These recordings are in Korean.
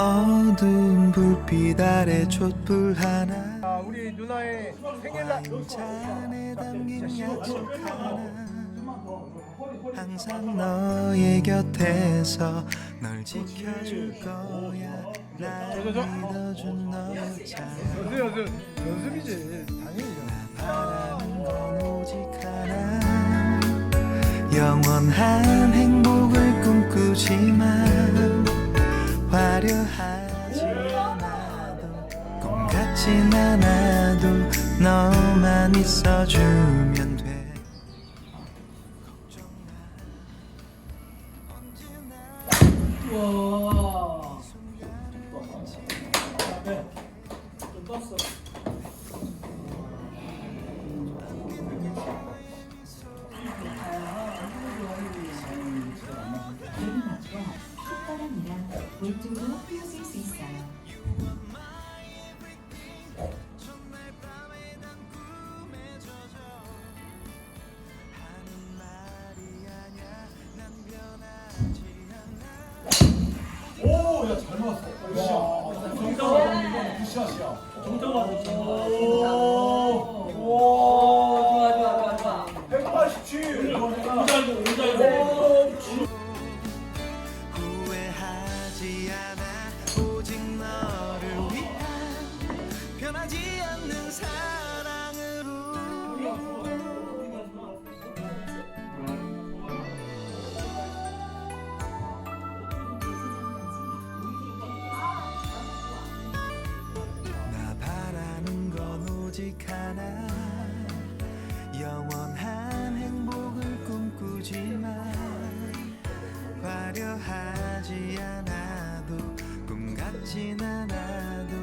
어두운 불빛 아래 촛불 하나. 아, 우리 누나의 생일날. 잔에 담긴 약속 하나. 항상 너의 곁에서 널 지켜줄 거야. 날 믿어준 너였잖아. 연습 연습. 연습이지 당연히죠. 바라는 건 오직 하나. 영원한 꿈 같진 않아도 너만 있어주면 돼 와. 좀 떴어. 왼쪽으로 맞았어. 와. 정타가 굿샷이야. 정타가 오. 와. 좋아 좋아 좋아 좋아. 187. 오잘고 오잘고. 후회하지 않아 오직 너를 위한 변하지 않는 하나 영원한 행복을 꿈꾸지만 화려하지 않아도 꿈 같진 않아도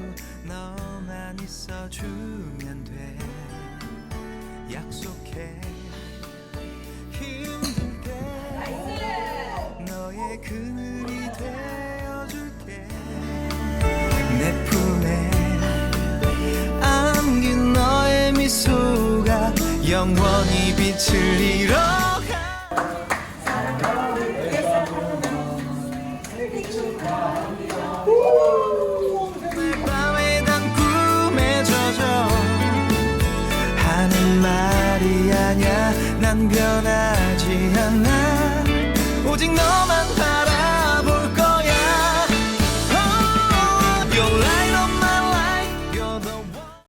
너만 있어주면 돼. 약속해 영원히 빛을 하는 말이 아냐 난 변하지 않아. 오직 너만 바라